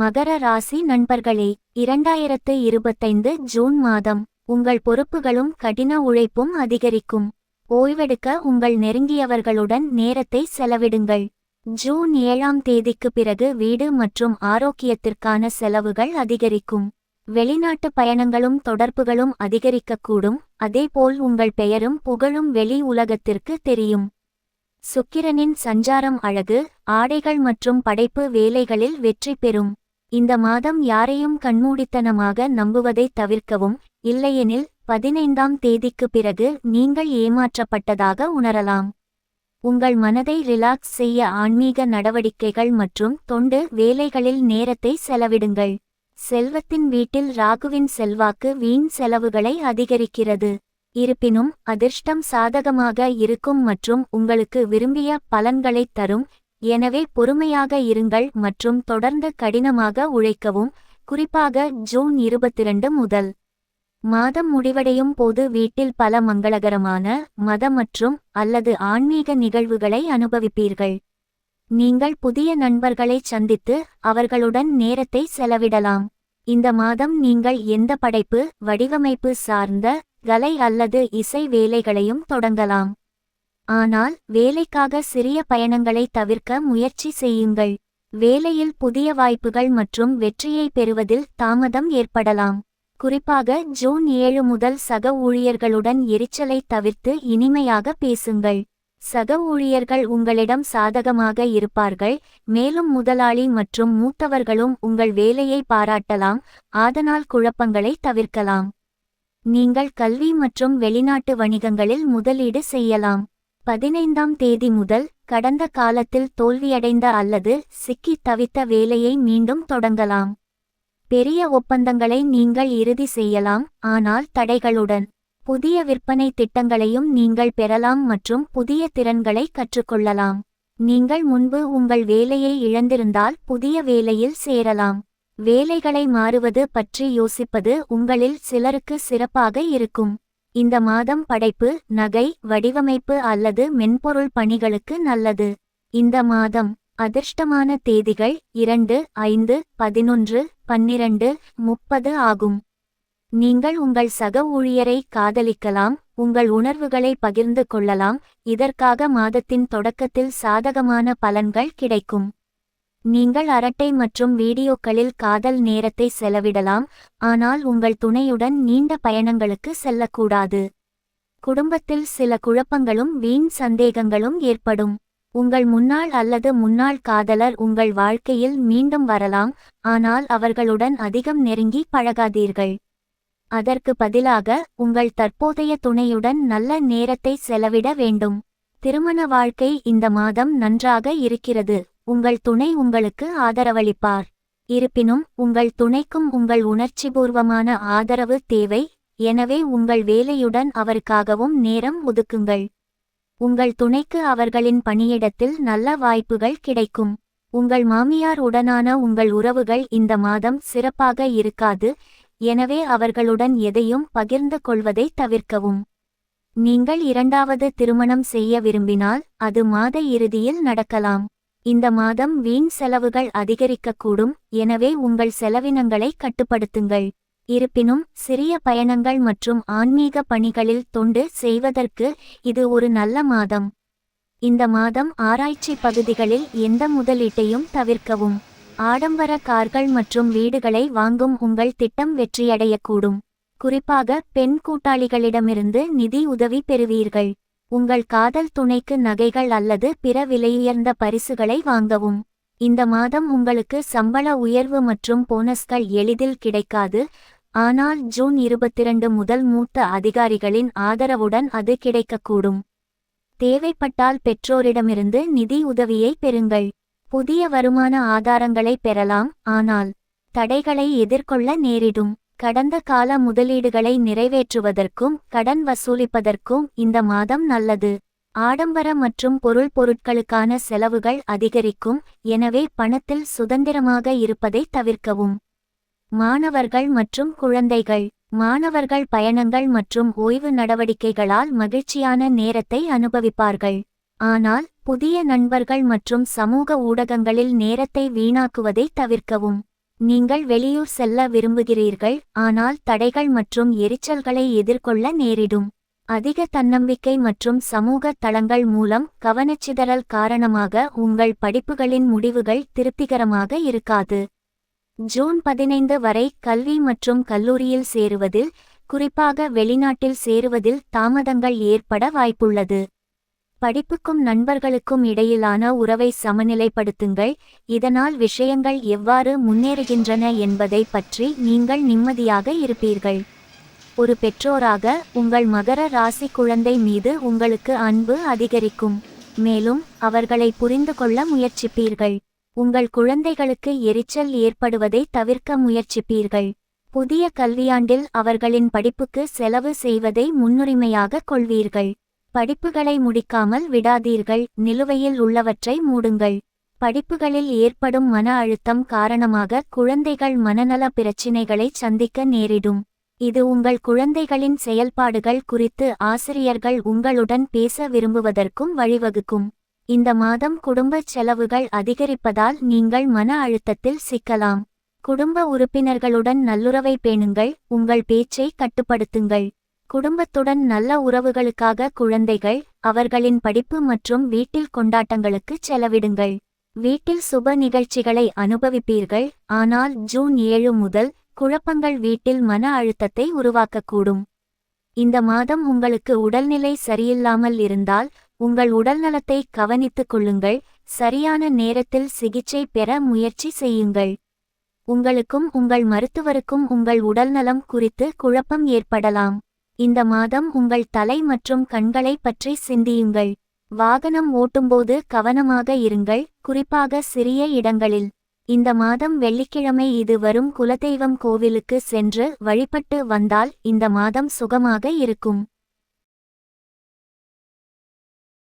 மகர ராசி நண்பர்களே இரண்டாயிரத்து இருபத்தைந்து ஜூன் மாதம் உங்கள் பொறுப்புகளும் கடின உழைப்பும் அதிகரிக்கும். ஓய்வெடுக்க உங்கள் நெருங்கியவர்களுடன் நேரத்தை செலவிடுங்கள். ஜூன் ஏழாம் தேதிக்கு பிறகு வீடு மற்றும் ஆரோக்கியத்திற்கான செலவுகள் அதிகரிக்கும். வெளிநாட்டு பயணங்களும் தொடர்புகளும் அதிகரிக்கக்கூடும் அதேபோல் உங்கள் பெயரும் புகழும் வெளி உலகத்திற்கு தெரியும். சுக்கிரனின் சஞ்சாரம் அழகு ஆடைகள் மற்றும் படைப்பு வேலைகளில் வெற்றி பெறும். இந்த மாதம் யாரையும் கண்மூடித்தனமாக நம்புவதை தவிர்க்கவும் இல்லையெனில் பதினைந்தாம் தேதிக்கு பிறகு நீங்கள் ஏமாற்றப்பட்டதாக உணரலாம். உங்கள் மனதை ரிலாக்ஸ் செய்ய ஆன்மீக நடவடிக்கைகள் மற்றும் தொண்டு வேலைகளில் நேரத்தை செலவிடுங்கள். செல்வத்தின் வீட்டில் ராகுவின் செல்வாக்கு வீண் செலவுகளை அதிகரிக்கிறது. இருப்பினும் அதிர்ஷ்டம் சாதகமாக இருக்கும் மற்றும் உங்களுக்கு விரும்பிய பலன்களைத் தரும் எனவே பொறுமையாக இருங்கள் மற்றும் தொடர்ந்து கடினமாக உழைக்கவும் குறிப்பாக ஜூன் இருபத்திரண்டு முதல். மாதம் முடிவடையும் போது வீட்டில் பல மங்களகரமான மத மற்றும் அல்லது ஆன்மீக நிகழ்வுகளை அனுபவிப்பீர்கள். நீங்கள் புதிய நண்பர்களை சந்தித்து அவர்களுடன் நேரத்தை செலவிடலாம். இந்த மாதம் நீங்கள் எந்த படைப்பு வடிவமைப்பு சார்ந்த கலை அல்லது இசை வேலைகளையும் தொடங்கலாம். ஆனால் வேலைக்காக சிறிய பயணங்களை தவிர்க்க முயற்சி செய்யுங்கள். வேலையில் புதிய வாய்ப்புகள் மற்றும் வெற்றியை பெறுவதில் தாமதம் ஏற்படலாம். குறிப்பாக ஜூன் ஏழு முதல் சக ஊழியர்களுடன் எரிச்சலை தவிர்த்து இனிமையாக பேசுங்கள். சக ஊழியர்கள் உங்களிடம் சாதகமாக இருப்பார்கள் மேலும் முதலாளி மற்றும் மூத்தவர்களும் உங்கள் வேலையை பாராட்டலாம் ஆதனால் குழப்பங்களை தவிர்க்கலாம். நீங்கள் கல்வி மற்றும் வெளிநாட்டு வணிகங்களில் முதலீடு செய்யலாம். பதினைந்தாம் தேதி முதல் கடந்த காலத்தில் தோல்வியடைந்த அல்லது சிக்கித் தவித்த வேலையை மீண்டும் தொடங்கலாம். பெரிய ஒப்பந்தங்களை நீங்கள் இறுதி செய்யலாம் ஆனால் தடைகளுடன். புதிய விற்பனை திட்டங்களையும் நீங்கள் பெறலாம் மற்றும் புதிய திறன்களை கற்றுக்கொள்ளலாம். நீங்கள் முன்பு உங்கள் வேலையை இழந்திருந்தால் புதிய வேலையில் சேரலாம். வேலைகளை மாறுவது பற்றி யோசிப்பது உங்களில் சிலருக்கு சிறப்பாக இருக்கும். இந்த மாதம் படைப்பு நகை வடிவமைப்பு அல்லது மென்பொருள் பணிகளுக்கு நல்லது. இந்த மாதம் அதிர்ஷ்டமான தேதிகள் இரண்டு ஐந்து பதினொன்று பன்னிரண்டு முப்பது ஆகும். நீங்கள் உங்கள் சக ஊழியரை காதலிக்கலாம் உங்கள் உணர்வுகளை பகிர்ந்து கொள்ளலாம் இதற்காக மாதத்தின் தொடக்கத்தில் சாதகமான பலன்கள் கிடைக்கும். நீங்கள் அரட்டை மற்றும் வீடியோக்களில் காதல் நேரத்தை செலவிடலாம் ஆனால் உங்கள் துணையுடன் நீண்ட பயணங்களுக்கு செல்லக்கூடாது. குடும்பத்தில் சில குழப்பங்களும் வீண் சந்தேகங்களும் ஏற்படும். உங்கள் முன்னாள் அல்லது முன்னாள் காதலர் உங்கள் வாழ்க்கையில் மீண்டும் வரலாம் ஆனால் அவர்களுடன் அதிகம் நெருங்கி பழகாதீர்கள். அதற்கு பதிலாக உங்கள் தற்போதைய துணையுடன் நல்ல நேரத்தை செலவிட வேண்டும். திருமண வாழ்க்கை இந்த மாதம் நன்றாக இருக்கிறது. உங்கள் துணை உங்களுக்கு ஆதரவளிப்பார். இருப்பினும் உங்கள் துணைக்கும் உங்கள் உணர்ச்சிபூர்வமான ஆதரவு தேவை. எனவே உங்கள் வேலையுடன் அவருக்காகவும் நேரம் ஒதுக்குங்கள். உங்கள் துணைக்கு அவர்களின் பணியிடத்தில் நல்ல வாய்ப்புகள் கிடைக்கும். உங்கள் மாமியார் உடனான உங்கள் உறவுகள் இந்த மாதம் சிறப்பாக இருக்காது. எனவே அவர்களுடன் எதையும் பகிர்ந்து கொள்வதை தவிர்க்கவும். நீங்கள் இரண்டாவது திருமணம் செய்ய விரும்பினால் அது மாத இறுதியில் நடக்கலாம். இந்த மாதம் வீண் செலவுகள் அதிகரிக்கக்கூடும் எனவே உங்கள் செலவினங்களை கட்டுப்படுத்துங்கள். இருப்பினும் சிறிய பயணங்கள் மற்றும் ஆன்மீக பணிகளில் தொண்டு செய்வதற்கு இது ஒரு நல்ல மாதம். இந்த மாதம் ஆராய்ச்சி பகுதிகளில் எந்த முதலீட்டையும் தவிர்க்கவும். ஆடம்பர கார்கள் மற்றும் வீடுகளை வாங்கும் உங்கள் திட்டம் வெற்றியடையக்கூடும். குறிப்பாக பெண் கூட்டாளிகளிடமிருந்து நிதி உதவி பெறுவீர்கள். உங்கள் காதல் துணைக்கு நகைகள் அல்லது பிற விலையுயர்ந்த பரிசுகளை வாங்கவும். இந்த மாதம் உங்களுக்கு சம்பள உயர்வு மற்றும் போனஸ்கள் எளிதில் கிடைக்காது. ஆனால் ஜூன் இருபத்திரண்டு முதல் மூத்த அதிகாரிகளின் ஆதரவுடன் அது கிடைக்கக்கூடும். தேவைப்பட்டால் பெற்றோரிடமிருந்து நிதி உதவியை பெறுங்கள். புதிய வருமான ஆதாரங்களை பெறலாம். ஆனால் தடைகளை எதிர்கொள்ள நேரிடும். கடந்த கால முதலீடுகளை நிறைவேற்றுவதற்கும் கடன் வசூலிப்பதற்கும் இந்த மாதம் நல்லது. ஆடம்பர மற்றும் பொருள் பொருட்களுக்கான செலவுகள் அதிகரிக்கும் எனவே பணத்தில் சுதந்திரமாக இருப்பதை தவிர்க்கவும். மாணவர்கள் மற்றும் குழந்தைகள். மாணவர்கள் பயணங்கள் மற்றும் ஓய்வு நடவடிக்கைகளால் மகிழ்ச்சியான நேரத்தை அனுபவிப்பார்கள். ஆனால் புதிய நண்பர்கள் மற்றும் சமூக ஊடகங்களில் நேரத்தை வீணாக்குவதை தவிர்க்கவும். நீங்கள் வெளியூர் செல்ல விரும்புகிறீர்கள் ஆனால் தடைகள் மற்றும் எரிச்சல்களை எதிர்கொள்ள நேரிடும். அதிக தன்னம்பிக்கை மற்றும் சமூக தளங்கள் மூலம் கவனச்சிதறல் காரணமாக உங்கள் படிப்புகளின் முடிவுகள் திருப்திகரமாக இருக்காது. ஜூன் பதினைந்து வரை கல்வி மற்றும் கல்லூரியில் சேருவதில் குறிப்பாக வெளிநாட்டில் சேருவதில் தாமதங்கள் ஏற்பட வாய்ப்புள்ளது. படிப்புக்கும் நண்பர்களுக்கும் இடையிலான உறவை சமநிலைப்படுத்துங்கள். இதனால் விஷயங்கள் எவ்வாறு முன்னேறுகின்றன என்பதை பற்றி நீங்கள் நிம்மதியாக இருப்பீர்கள். ஒரு பெற்றோராக உங்கள் மகர ராசி குழந்தை மீது உங்களுக்கு அன்பு அதிகரிக்கும். மேலும் அவர்களை புரிந்து கொள்ள முயற்சிப்பீர்கள். உங்கள் குழந்தைகளுக்கு எரிச்சல் ஏற்படுவதை தவிர்க்க முயற்சிப்பீர்கள். புதிய கல்வியாண்டில் அவர்களின் படிப்புக்கு செலவு செய்வதை முன்னுரிமையாக கொள்வீர்கள். படிப்புகளை முடிக்காமல் விடாதீர்கள் நிலுவையில் உள்ளவற்றை மூடுங்கள். படிப்புகளில் ஏற்படும் மன அழுத்தம் காரணமாக குழந்தைகள் மனநல பிரச்சினைகளை சந்திக்க நேரிடும். இது உங்கள் குழந்தைகளின் செயல்பாடுகள் குறித்து ஆசிரியர்கள் உங்களுடன் பேச விரும்புவதற்கும் வழிவகுக்கும். இந்த மாதம் குடும்ப செலவுகள் அதிகரிப்பதால் நீங்கள் மன அழுத்தத்தில் சிக்கலாம். குடும்ப உறுப்பினர்களுடன் நல்லுறவை பேணுங்கள் உங்கள் பேச்சை கட்டுப்படுத்துங்கள். குடும்பத்துடன் நல்ல உறவுகளுக்காக குழந்தைகள் அவர்களின் படிப்பு மற்றும் வீட்டில் கொண்டாட்டங்களுக்கு செலவிடுங்கள். வீட்டில் சுப நிகழ்ச்சிகளை அனுபவிப்பீர்கள். ஆனால் ஜூன் ஏழு முதல் குழப்பங்கள் வீட்டில் மன அழுத்தத்தை உருவாக்கக்கூடும். இந்த மாதம் உங்களுக்கு உடல்நிலை சரியில்லாமல் இருந்தால் உங்கள் உடல்நலத்தை கவனித்துக் கொள்ளுங்கள். சரியான நேரத்தில் சிகிச்சை பெற முயற்சி செய்யுங்கள். உங்களுக்கும் உங்கள் மருத்துவருக்கும் உங்கள் உடல்நலம் குறித்து குழப்பம் ஏற்படலாம். இந்த மாதம் உங்கள் தலை மற்றும் கண்களை பற்றி சிந்தியுங்கள். வாகனம் ஓட்டும்போது கவனமாக இருங்கள் குறிப்பாக சிறிய இடங்களில். இந்த மாதம் வெள்ளிக்கிழமை இது வரும் குலதெய்வம் கோவிலுக்கு சென்று வழிபட்டு வந்தால் இந்த மாதம் சுகமாக இருக்கும்.